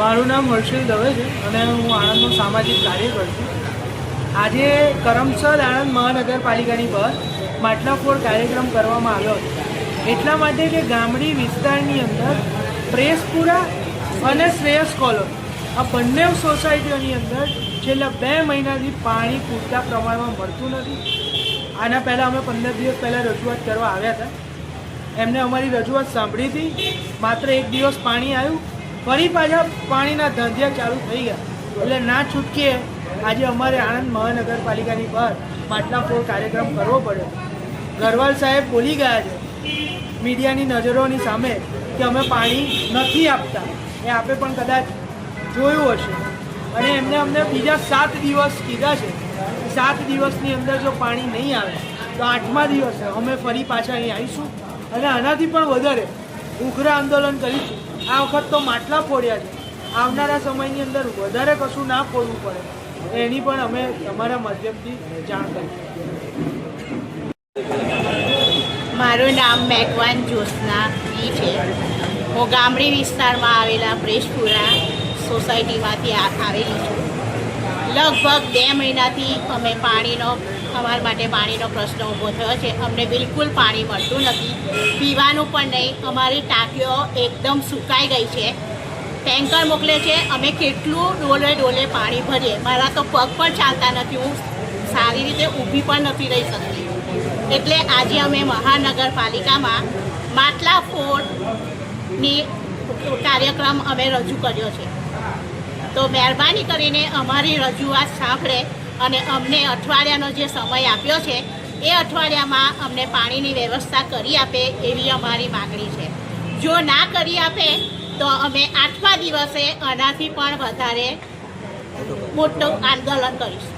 મારું નામ હર્ષિલ દવે છે અને હું આણંદનો સામાજિક કાર્યકર છું. આજે કરમસદ આણંદ મહાનગરપાલિકાની બહાર માટલા ફોડ કાર્યક્રમ કરવામાં આવ્યો હતો. એટલા માટે કે ગામડી વિસ્તારની અંદર પ્રેસપુરા અને શ્રેયસ કોલોની આ બંને સોસાયટીઓની અંદર છેલ્લા બે મહિનાથી પાણી પૂરતા પ્રમાણમાં મળતું નથી. આના પહેલાં અમે પંદર દિવસ પહેલાં રજૂઆત કરવા આવ્યા હતા. એમને અમારી રજૂઆત સાંભળી હતી. માત્ર એક દિવસ પાણી આવ્યું. ફરી પાછા પાણીના ધંધ્યા ચાલુ થઈ ગયા. એટલે ના છૂટકે આજે અમારે આણંદ મહાનગરપાલિકાની બહાર માટલા ફોર કાર્યક્રમ કરવો પડ્યો. ગરવાલ સાહેબ બોલી ગયા છે મીડિયાની નજરોની સામે કે અમે પાણી નથી આપતા. એ આપે પણ કદાચ જોયું હશે. અને એમને અમને બીજા સાત દિવસ કીધા છે. સાત દિવસની અંદર જો પાણી નહીં આવે, તો આઠમા દિવસે અમે ફરી પાછા અહીં આવીશું. અને આનાથી પણ વધારે ઉઘરા આંદોલન કરીશું. આ વખત તો માટલા ફોડ્યા છે. આવનારા સમયની અંદર વધારે કશું ના ફોડવું પડે. એની પણ અમે તમારા માધ્યમથી જાણ કરીશું. મારું નામ મેઘવાન જોશના ઈ છે. હું ગામડી વિસ્તારમાં આવેલા પ્રેશપુરા સોસાયટીમાંથી આવેલી છું. લગભગ બે મહિનાથી અમે પાણીનો, અમારા માટે પાણીનો પ્રશ્ન ઊભો થયો છે. અમને બિલકુલ પાણી મળતું નથી. પીવાનું પણ નહીં. અમારી ટાંકીઓ એકદમ સુકાઈ ગઈ છે. ટેન્કર મોકલે છે. અમે કેટલું ડોલે ડોલે પાણી ભરીએ. મારા તો પગ પણ ચાલતા નથી. હું સારી રીતે ઊભી પણ નથી રહી શકતી. એટલે આજે અમે મહાનગરપાલિકામાં માટલા ફોર્ટની કાર્યક્રમ અમે રજૂ કર્યો છે. તો મહેરબાની કરીને અમારી રજૂઆત સાંભળે અને અમને અઠવાડિયાનો જે સમય આપ્યો છે, એ અઠવાડિયામાં અમને પાણીની વ્યવસ્થા કરી આપે એવી અમારી માગણી છે. જો ના કરી આપે, તો અમે આઠમા દિવસે આનાથી પણ વધારે મોટું આંદોલન કરીશું.